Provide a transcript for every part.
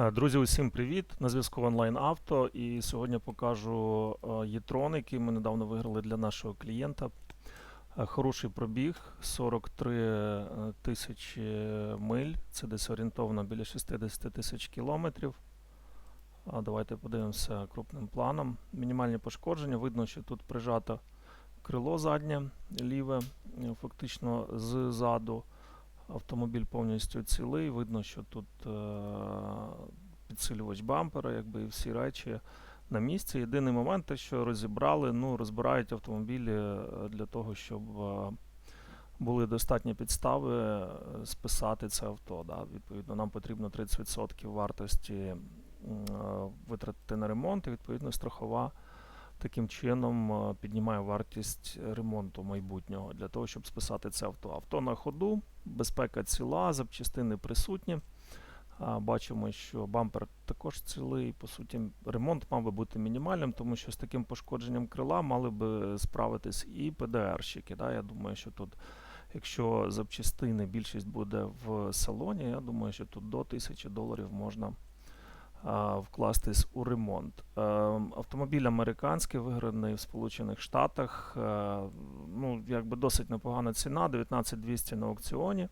Е, Друзі, усім привіт! На зв'язку онлайн авто. І сьогодні покажу е, Єтрон, який ми недавно виграли для нашого клієнта. Е, Хороший пробіг 43 е, тисячі миль. Це десь орієнтовно біля 60 тисяч кілометрів. Давайте подивимося крупним планом. Мінімальні пошкодження. Видно, що тут прижато крило заднє, ліве, е, фактично ззаду. Автомобіль повністю цілий. Видно, що тут е- підсилювач бампера, якби і всі речі на місці. Єдиний момент, те, що розібрали, ну, розбирають автомобілі е, для того, щоб е, були достатні підстави списати це авто. Да. Відповідно, нам потрібно 30% вартості витратити на ремонт, і відповідно страхова. Таким чином е, піднімає вартість ремонту майбутнього для того, щоб списати це авто. Авто на ходу, безпека ціла, запчастини присутні. Бачимо, що бампер також цілий. По суті, ремонт мав би бути мінімальним, тому що з таким пошкодженням крила мали би справитись і ПДРщики. Да? Я думаю, що тут, якщо запчастини більшість буде в салоні, я думаю, що тут до 1000 доларів можна вкластись у ремонт. Е, Автомобіль американський, виграний в Сполучених Штатах. Е, Ну, якби досить непогана ціна, 19200 на аукціоні.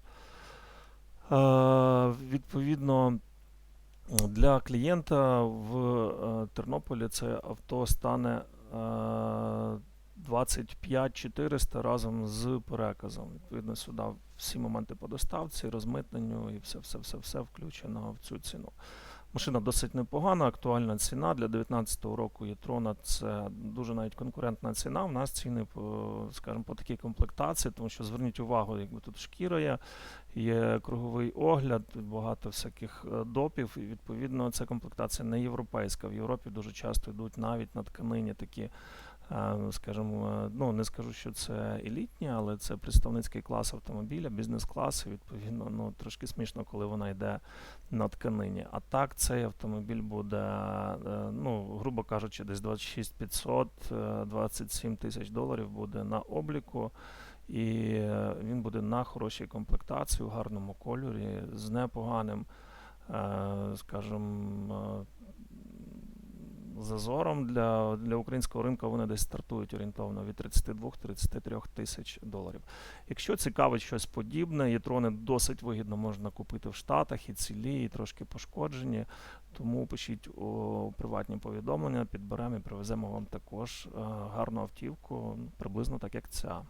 Е, Відповідно, для клієнта в Тернополі це авто стане е, 25 400 разом з переказом. Відповідно, сюди всі моменти по доставці, розмитненню і все, все, все включено в цю ціну. Машина досить непогана, актуальна ціна для 2019 року Єтрона це дуже навіть конкурентна ціна. У нас ціни по, скажімо, по такій комплектації, тому що зверніть увагу, якби тут шкіра є, є круговий огляд, багато всяких е, допів, і відповідно ця комплектація не європейська. В Європі дуже часто йдуть навіть на тканині такі. Скажімо, ну не скажу, що це елітні, але це представницький клас автомобіля, бізнес-клас. Відповідно, ну трошки смішно, коли вона йде на тканині. А так цей автомобіль буде, е, ну, грубо кажучи, десь 26 500, е, 27 тисяч доларів буде на обліку. І е, він буде на хорошій комплектації, у гарному кольорі, з непоганим, е, скажімо, зазором для, для українського ринку вони десь стартують орієнтовно від 32-33 тисяч доларів. Якщо цікавить щось подібне, єтрони досить вигідно можна купити в Штатах і цілі, і трошки пошкоджені. Тому пишіть у приватні повідомлення, підберемо і привеземо вам також е, гарну автівку, приблизно так як ця.